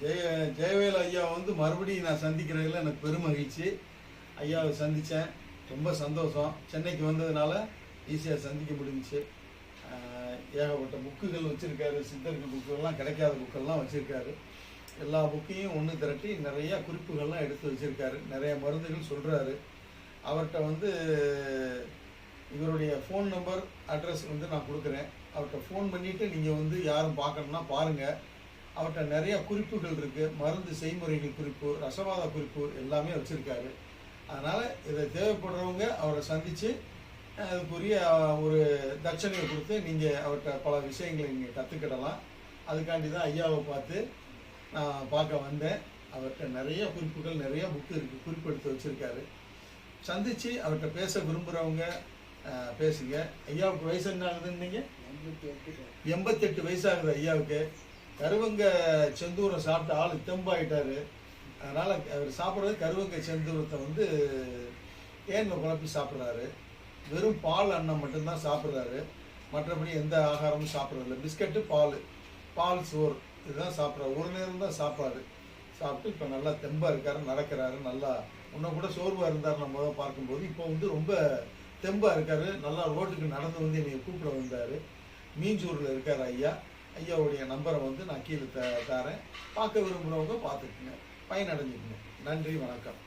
ஜெய ஜெயவேல் ஐயா வந்து மறுபடியும் நான் சந்திக்கிறதுல எனக்கு பெருமகிழ்ச்சி ஐயாவை சந்தித்தேன் ரொம்ப சந்தோஷம். சென்னைக்கு வந்ததுனால ஈஸியாக சந்திக்க முடிஞ்சிச்சு. ஏகப்பட்ட புக்குகள் வச்சுருக்காரு. சித்தர்கள் புக்குகள்லாம் கிடைக்காத புக்கெல்லாம் வச்சுருக்காரு. எல்லா புக்கையும் ஒன்று திரட்டி நிறையா குறிப்புகள்லாம் எடுத்து வச்சுருக்காரு. நிறைய மருந்துகள் சொல்கிறாரு அவர்கிட்ட வந்து இவருடைய ஃபோன் நம்பர் அட்ரஸ் வந்து நான் கொடுக்குறேன். அவர்கிட்ட ஃபோன் பண்ணிவிட்டு நீங்கள் வந்து யாரும் பார்க்கணுன்னா பாருங்கள் அவர்கிட்ட நிறைய குறிப்புகள் இருக்குது மருந்து செய்முறைகள் குறிப்பு ரசவாத குறிப்பு எல்லாமே வச்சுருக்காரு. அதனால் இதை தேவைப்படுறவங்க அவரை சந்தித்து அதுக்குரிய ஒரு தட்சணையை கொடுத்து நீங்கள் அவர்கிட்ட பல விஷயங்களை நீங்கள் கற்றுக்கிடலாம் அதுக்காண்டி தான் ஐயாவை பார்த்து நான் பார்க்க வந்தேன். அவர்கிட்ட நிறைய குறிப்புகள் நிறைய புக்கு இருக்குது குறிப்பெடுத்து வச்சுருக்காரு. சந்தித்து அவர்கிட்ட பேச விரும்புகிறவங்க பேசுங்க. ஐயாவுக்கு வயசு என்ன ஆகுதுன்னீங்க? எண்பத்தெட்டு வயசாகுது ஐயாவுக்கு. கருவங்க செந்தூரம் சாப்பிட்ட ஆள் தெம்பாயிட்டாரு. அதனால் அவர் சாப்பிட்றது கருவங்க செந்தூரத்தை வந்து தேனில் குழப்பி சாப்பிட்றாரு. வெறும் பால் அன்னம் மட்டும்தான் சாப்பிட்றாரு. மற்றபடி எந்த ஆகாரமும் சாப்பிட்றதில்ல. பிஸ்கட்டு பால் பால் சோறு இதுதான் சாப்பிட்றாரு. ஒரு நேரம் தான் சாப்பாடு. சாப்பிட்டு இப்போ நல்லா தெம்பாக இருக்காரு நடக்கிறாரு நல்லா முன்ன கூட சோர்வாக இருந்தார் நம்ம பார்க்கும்போது இப்போ வந்து ரொம்ப தெம்பாக இருக்காரு. நல்லா ரோட்டுக்கு நடந்து வந்து என்னை கூப்பிட வந்தார். மீஞ்சூரில் இருக்கார் ஐயா. ஐயாவுடைய நம்பரை வந்து நான் கீழே த தரேன். பார்க்க விரும்புகிறவங்க பார்த்துக்குங்க. பயனடைஞ்சுக்குங்க. நன்றி வணக்கம்.